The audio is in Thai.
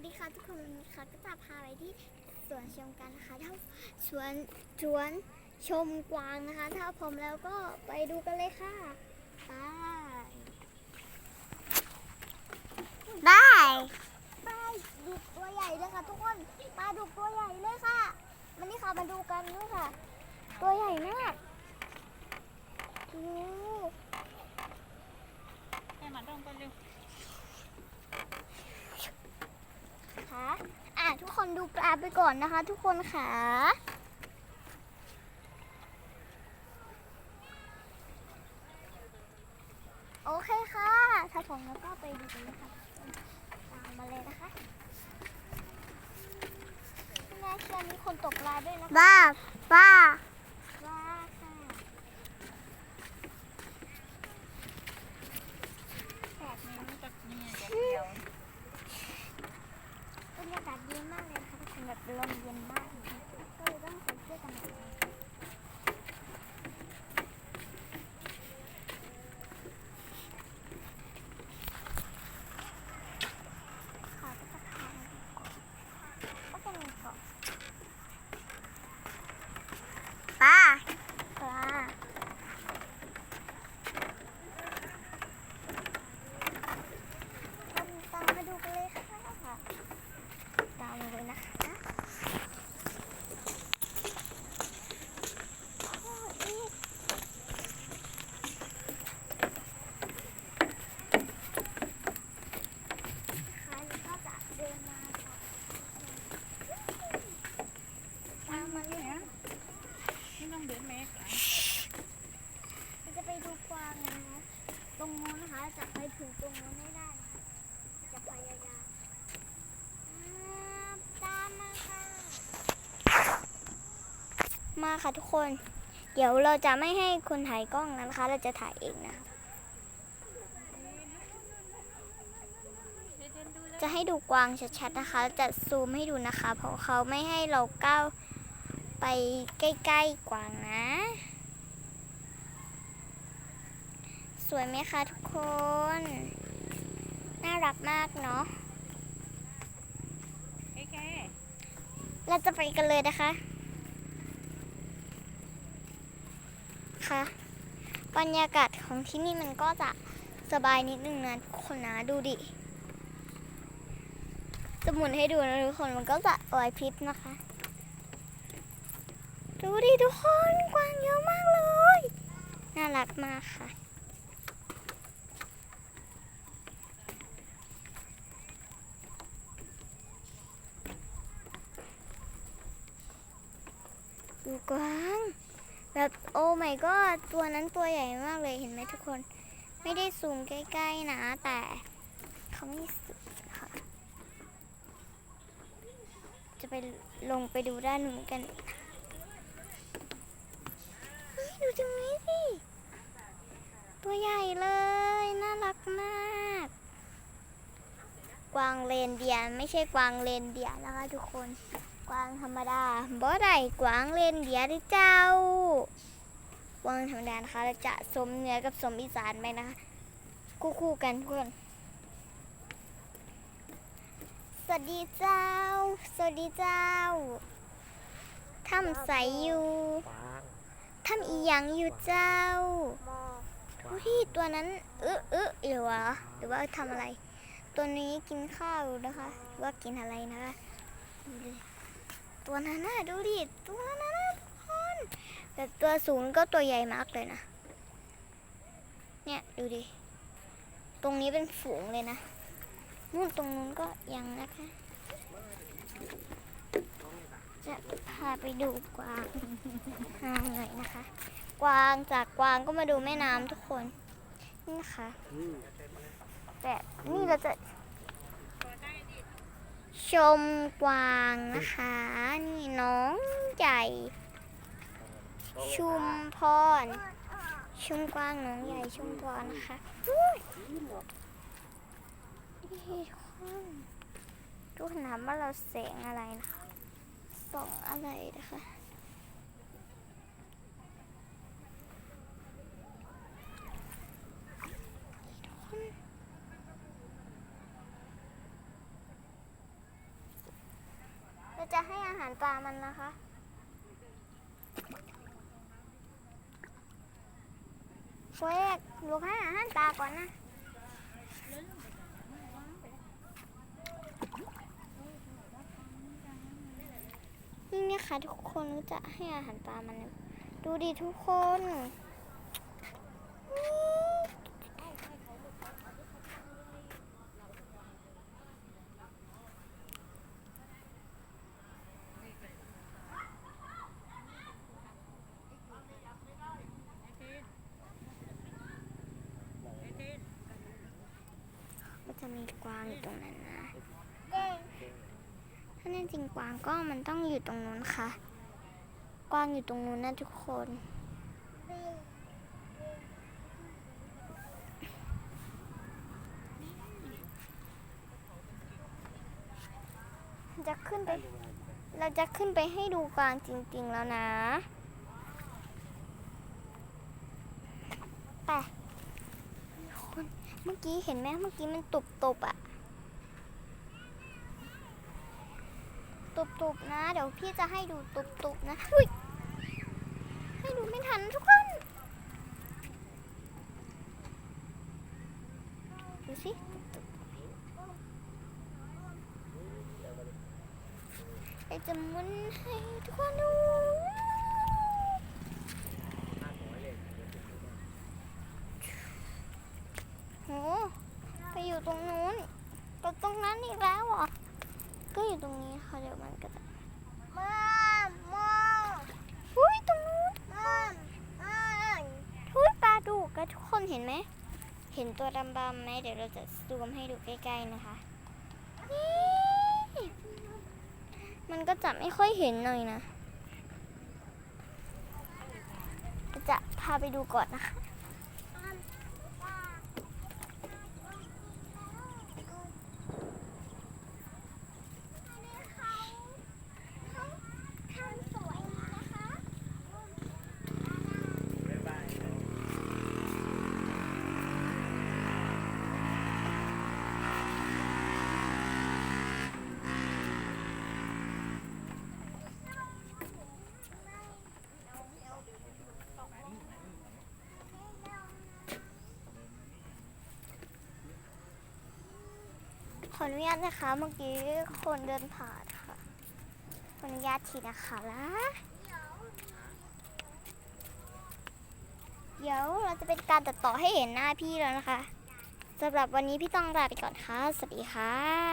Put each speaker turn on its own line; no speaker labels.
วัสดีค่ะทุกคนวันนี้ค่ะก็จะพาไปที่สวนชมกันนะคะถ้าสวนสวนชมกวางนะคะ ถ้าพร้อมแล้วก็ไปดูกันเลยค่ะไป
ได้
ไปดุกตัวใหญ่เลยค่ะทุกคนปลาดุกตัวใหญ่เลยค่ะมันนี่ค่ะมาดูกันด้วยค่ะ ตัวใหญ่มากดู
ให้มาดองกันเร็ว
ค่ะอะ ทุกคนดูปลาไปก่อนนะคะ ทุกคนค่ะโอเคค่ะ ถ้าผมแล้วก็ไปดูกันเลยค่ะตามมาเลยนะคะแม่เชื่อมีคนตกปลาด้วยนะคะ
บ้าบ้า
ว้าค่ะแปลกไหม
มันจะมีอย่างเดียว
บรรยากาศดีมากเลยนะคะทุกคน แบบลมเย็นมากเลยนะก็เลยต้องใส่เสื้อกันหนาวค่ะก็จะพามาดูเกาะก็จะมีเกาะ
บ้า
ปลาตามตามมาดูกันเลยค่ะ ตามมาเลยนะคะโอ้ยนะคะแล้วก็จะเดินมาค่ะตามมาเลย
ไม่ต้องเดินแม็กซ์
เราจะไปดูกวางนะคะ ตรงนู้นนะคะ จะไปถึงตรงนู้นให้ได้นะคะจะพยายามอ่าตามมาค่ะ มาค่ะทุกคน เดี๋ยวเราจะไม่ให้คนถ่ายกล้องนะคะ เราจะถ่ายเองนะ จะให้ดูกวางชัดๆนะคะ จะซูมให้ดูนะคะ เพราะเขาไม่ให้เราก้าวไปใกล้ๆกวางนะ สวยไหมคะทุกคน น่ารักมากเนาะ
แค่แค่
เราจะไปกันเลยนะคะ คะ บรรยากาศของที่นี่มันก็จะสบายนิดนึงนะทุกคนนะดูดิจะหมุนให้ดูนะทุกคนมันก็จะไหวพริบนะคะ ดูดิทุกคนกวางเยอะมากเลย น่ารักมากค่ะดูกวาง แบบโอ้ my god ตัวนั้นตัวใหญ่มากเลยเห็นไหมทุกคน ไม่ได้ซูมใกล้ๆนะ แต่เขาไม่สุดค่ะจะไปลงไปดูด้านนู้นกันดูตรงนี้สิตัวใหญ่เลย น่ารักมาก กวางเลนเดียไม่ใช่กวางเลนเดียนะคะทุกคน กวางธรรมดาบ่ได้กวางเลนเดียร์หรือเจ้ากวางธรรมดานะคะเราจะสมเหนือกับสมอีสานไปนะคะ คู่คู่กันเพื่อนสวัสดีเจ้า สวัสดีเจ้าทำใสอยู่ทำอีหยังอยู่เจ้าดูที่ตัวนั้นเอ๊ะเอ๊หรือวะหรือว่าทำอะไร ตัวนี้กินข้าวนะคะหรือว่ากินอะไรนะคะดูดิ ตัวนั้นน่ะดูดิ ตัวนั้นน่ะทุกคนแต่ตัวสูงก็ตัวใหญ่มากเลยนะ เนี่ยดูดิ ตรงนี้เป็นฝูงเลยนะ นู่นตรงนู้นก็ยังนะคะ จะพาไปดูกวางน้ำหน่อยนะคะ กวางจากกวางก็มาดูแม่น้ำทุกคน นี่นะคะแต่นี่เราจะ ชมกวางนะคะ นี่น้องใหญ่ ชุมพร ชุมกวางน้องใหญ่ชุมพรนะคะนี่ทุกคนทุกคนถามว่าเราแสงอะไรนะคะส่องอะไรนะคะ จะให้อาหารปลามันนะคะ ช่วยลูกให้อาหารปลาก่อนนะนี่นะคะทุกคนจะให้อาหารปลามัน ดูดิทุกคน มีกวางอยู่ตรงนั้นนะ ถ้าแน่จริงกวางก็มันต้องอยู่ตรงนู้นค่ะ กวางอยู่ตรงนู้นนะทุกคน จะขึ้นไป เราจะขึ้นไปให้ดูกวางจริง ๆ แล้วนะ ไป เมื่อกี้เห็นไหมเมื่อกี้มันตุบตบอะตุบตบนะ เดี๋ยวพี่จะให้ดูตุบตบนะอุ้ยให้ดูไม่ทันทุกคน ดูสิไอจะมุนให้ทุกคนดู โห ไปอยู่ตรงนู้นไปตรงนั้นอีกแล้วเหรอะ ก็อยู่ตรงนี้ค่ะเดี๋ยวมันก็จะ
มอมมอ
อุ้ยตรงนู้น
มอมมอม
อุ้ยปลาดุกอะทุกคนเห็นไหม เห็นตัวดำๆไหมเดี๋ยวเราจะซูมให้ดูใกล้ๆนะคะนี่มันก็จะไม่ค่อยเห็นหน่อยนะ จะพาไปดูก่อนนะคะ
ทำสวยนะคะ
ข ออนุญาตนะคะเมื่อกี้คนเดินผ่านค่ะขออนุญาตทีนะคะละเดี๋ยวเราจะเป็นการตัดต่อให้เห็นหน้าพี่แล้วนะคะสำหรับวันนี้พี่ต้องลาไปก่อนค่ะ สวัสดีค่ะ